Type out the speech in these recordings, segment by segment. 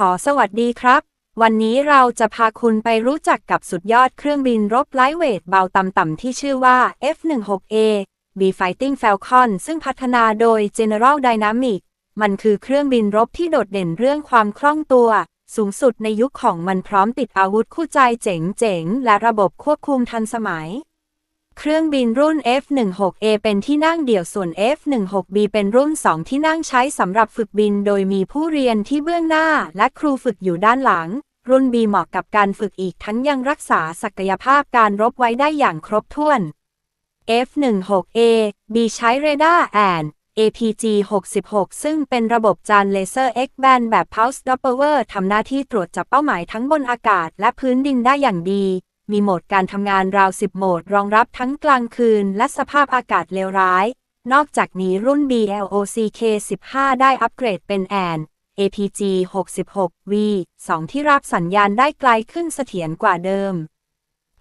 ขอสวัสดีครับ วันนี้เราจะพาคุณไปรู้จักกับสุดยอดเครื่องบินรบไลท์เวทเบาต่ำๆที่ชื่อว่า F-16A B Fighting Falcon ซึ่งพัฒนาโดย General Dynamics มันคือเครื่องบินรบที่โดดเด่นเรื่องความคล่องตัว สูงสุดในยุคของมันพร้อมติดอาวุธคู่ใจเจ๋งๆ และระบบควบคุมทันสมัย เครื่องบินรุ่น F-16A เป็นที่นั่งเดี่ยวส่วน F-16B เป็นรุ่น 2 ที่นั่งใช้สำหรับฝึกบิน โดยมีผู้เรียนที่เบื้องหน้า และครูฝึกอยู่ด้านหลัง รุ่น B เหมาะกับการฝึกอีกทั้งยังรักษาศักยภาพการรบไว้ได้อย่างครบถ้วน F-16A B ใช้เรดาร์แอน APG 66 ซึ่งเป็นระบบจานเลเซอร์ X band แบบ Pulse Doppler ทำหน้าที่ตรวจจับเป้าหมายทั้งบนอากาศและพื้นดินได้อย่างดี มีโหมดการทำงานราว 10 โหมดรองรับทั้งกลางคืนและสภาพอากาศเลวร้าย นอกจากนี้รุ่น BLOCK 15 ได้อัปเกรดเป็นแอน APG 66 V 2 ที่รับสัญญาณได้ไกลขึ้นเสถียรกว่าเดิม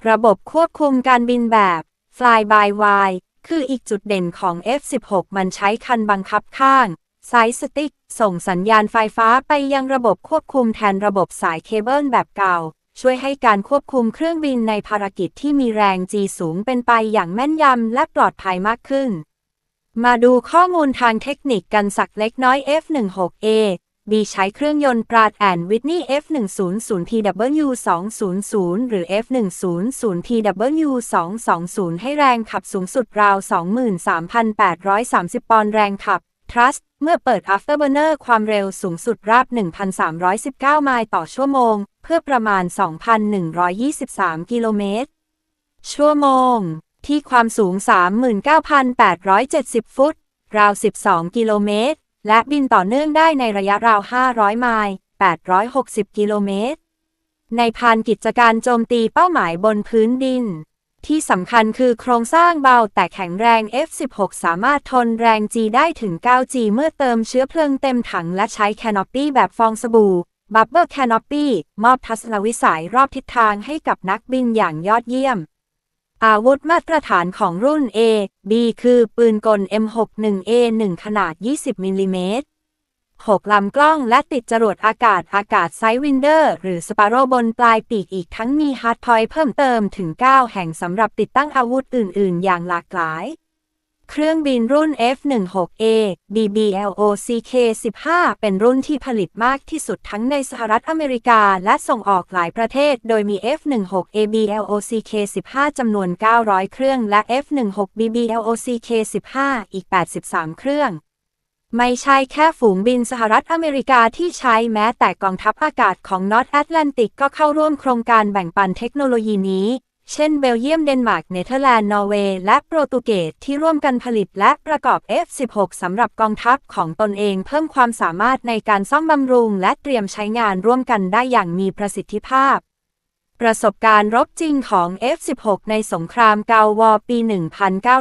ระบบควบคุมการบินแบบ Fly by Wire คืออีกจุดเด่นของ F16 มันใช้คันบังคับข้างไซสติ๊ก ส่งสัญญาณไฟฟ้าไปยังระบบควบคุมแทนระบบสายเคเบิลแบบเก่า ช่วยให้การควบคุมเครื่องบินในภารกิจที่มีแรง G สูงเป็นไปอย่างแม่นยำและปลอดภัยมากขึ้น มาดูข้อมูลทางเทคนิคกันสักเล็กน้อย F16A B ใช้เครื่องยนต์ปราดแอนวิทนี F100PW200 หรือ F100PW220 ให้แรงขับสูงสุดราว 23,830 ปอนด์แรงขับ Trust เมื่อเปิด Afterburner ความเร็วสูงสุดราบ 1,319 ไมล์ต่อชั่วโมง เพื่อประมาณ 2,123 กิโลเมตร ชั่วโมง ที่ความสูง 39,870 ฟุต ราว 12 กิโลเมตร และบินต่อเนื่องได้ในระยะราว 500 ไมล์ 860 กิโลเมตร ในพานกิจการโจมตีเป้าหมายบนพื้นดิน ที่สำคัญคือโครงสร้างเบาแต่แข็งแรง F16 สามารถทนแรง G ได้ถึง 9G เมื่อเติมเชื้อเพลิงเต็มถังและใช้แคนอปปี้แบบฟองสบู่ Bubble Canopy มอบทัศนวิสัยรอบทิศทางให้กับนักบินอย่างยอดเยี่ยม อาวุธมาตรฐานของรุ่น A B คือปืนกล M61A1 ขนาด 20มิลลิเมตร 6 ลำกล้องและติดจรวดอากาศอากาศไซวินเดอร์ หรือสปาโรบนปลายปีกอีกทั้งมีฮาร์ดพอยต์เพิ่มเติมถึง 9 แห่งสำหรับติดตั้งอาวุธอื่น ๆ อย่างหลากหลาย เครื่องบินรุ่น F16A BBLOCK 15 เป็นรุ่นที่ผลิตมากที่สุดทั้งในสหรัฐอเมริกาและส่งออกหลายประเทศ โดยมี F16A BLOCK 15 จำนวน 900 เครื่อง และ F16 BBLOCK 15 อีก 83 เครื่อง ไม่ใช่แค่ฝูงบินสหรัฐอเมริกาที่ใช้แม้แต่กองทัพอากาศของ North Atlantic ก็เข้าร่วมโครงการแบ่งปันเทคโนโลยีนี้ เช่นเบลเยียมเดนมาร์กเนเธอร์แลนด์นอร์เวย์และโปรตุเกสที่ร่วมกันผลิตและประกอบ F16 สำหรับกองทัพของตนเองเพิ่มความสามารถในการซ่อมบำรุง และเตรียมใช้งานร่วมกันได้อย่างมีประสิทธิภาพ ประสบการณ์รบจริงของ F16 ในสงครามเกาวอร์ปี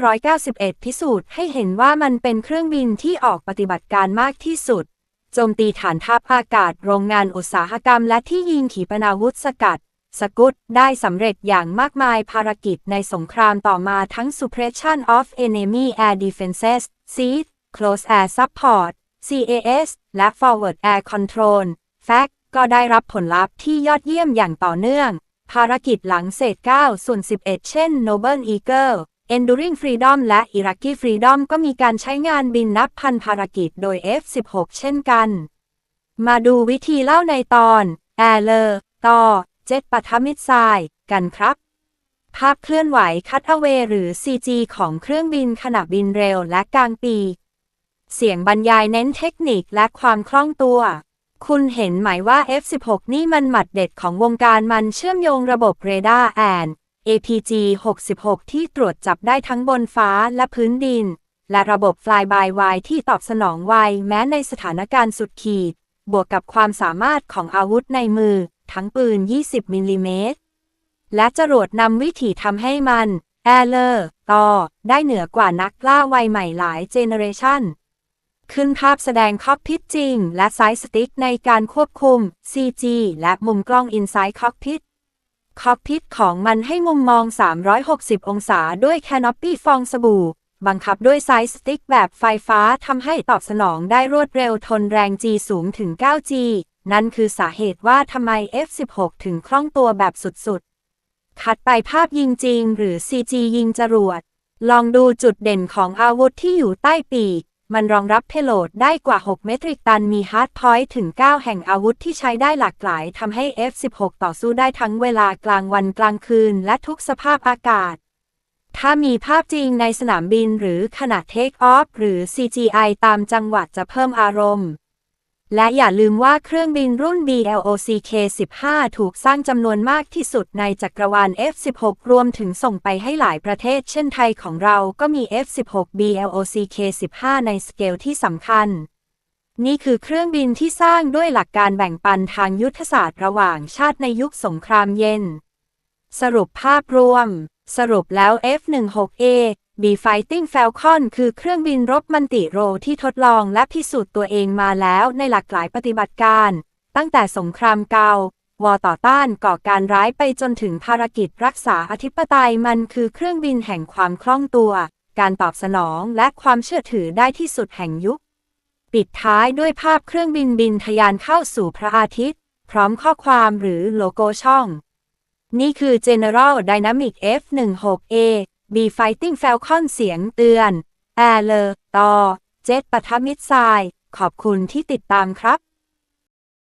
1991 พิสูจน์ให้เห็นว่ามันเป็นเครื่องบินที่ออกปฏิบัติการมากที่สุด โจมตีฐานทัพอากาศ โรงงานอุตสาหกรรม และที่ยิงขีปนาวุธสกัด สกุตได้สำเร็จอย่างมากมายภารกิจในสงครามต่อมาทั้ง Suppression of Enemy Air Defenses SEAD Close Air Support CAS และ Forward Air Control FAC ก็ได้รับผลลัพธ์ที่ยอดเยี่ยมอย่างต่อเนื่อง ภารกิจหลังเศษ 9 ส่วน 11 เช่น Noble Eagle Enduring Freedom และ Iraqi Freedom ก็มีการใช้งานบินนับพันภารกิจโดย F16 เช่นกัน มาดูวิธีเล่าในตอน Air เลอต่อเจ็ตปัทมิตรทรายกันครับ ภาพเคลื่อนไหวคัตเอเวหรือ CG ของเครื่องบินขณะบินเร็วและกลางปี เสียงบรรยายเน้นเทคนิคและความคล่องตัว คุณเห็นไหมว่า F16 นี่มันหมัดเด็ดของวงการมันเชื่อมโยงระบบเรดาร์แอน APG 66 ที่ตรวจจับได้ทั้งบนฟ้าและพื้นดิน และระบบ Fly by Wire ที่ตอบสนองไวแม้ในสถานการณ์สุดขีด บวกกับความสามารถของอาวุธในมือ ทั้งปืน 20 มิลลิเมตร และจรวดนำวิถีทำให้มัน แอเลอร์ ต่อ ได้เหนือกว่านักล่าวัยใหม่หลายเจเนเรชัน ขึ้นภาพแสดงคอกพิทจริง และไซส์สติ๊กในการควบคุม CG และมุมกล้อง Inside Cockpit คอกพิทของมันให้มุมมอง 360 องศาด้วยแคนอปปี้ฟองสบู่ บังคับด้วยไซส์สติ๊กแบบไฟฟ้าทำให้ตอบสนองได้รวดเร็วทนแรง G สูงถึง 9G นั่นคือสาเหตุว่าทำไม F16 ถึงคล่องตัวแบบสุดๆคัดไปภาพยิงจริง หรือ CG ยิงจรวด ลองดูจุดเด่นของอาวุธที่อยู่ใต้ปีก มันรองรับเพโลดได้กว่า 6 เมตริกตันมีฮาร์ดพอยต์ถึง 9 แห่งอาวุธที่ใช้ได้หลากหลายทำให้ F16 ต่อสู้ได้ทั้งเวลากลางวันกลางคืนและทุกสภาพอากาศ ถ้ามีภาพจริงในสนามบินหรือขณะเทคออฟหรือ CGI ตามจังหวัดจะเพิ่มอารมณ์ และอย่าลืมว่าเครื่องบินรุ่น BLOC K15 ถูกสร้างจำนวนมากที่สุดในจักรวาล F16 รวมถึงส่งไปให้หลายประเทศ เช่นไทยของเราก็มี F16 BLOC K15 ในสเกลที่สำคัญ นี่คือเครื่องบินที่สร้างด้วยหลักการแบ่งปันทางยุทธศาสตร์ระหว่างชาติในยุคสงครามเย็น สรุปภาพรวม สรุปแล้ว F-16A B Fighting Falcon คือเครื่องบินรบมันติโรที่ทดลองและพิสูจน์ตัวเองมาแล้วในหลากหลายปฏิบัติการ ตั้งแต่สงครามเกาวอต่อต้านก่อการร้ายไปจนถึงภารกิจรักษาอธิปไตยมันคือเครื่องบินแห่งความคล่องตัว การตอบสนองและความเชื่อถือได้ที่สุดแห่งยุค ปิดท้ายด้วยภาพเครื่องบินบินทะยานเข้าสู่พระอาทิตย์ พร้อมข้อความหรือโลโก้ช่อง นี่คือ General Dynamic F-16A B Fighting Falcon เสียงเตือน แอร์เลอต่อเจ็ตปะทะมิดไซขอบคุณที่ติดตามครับ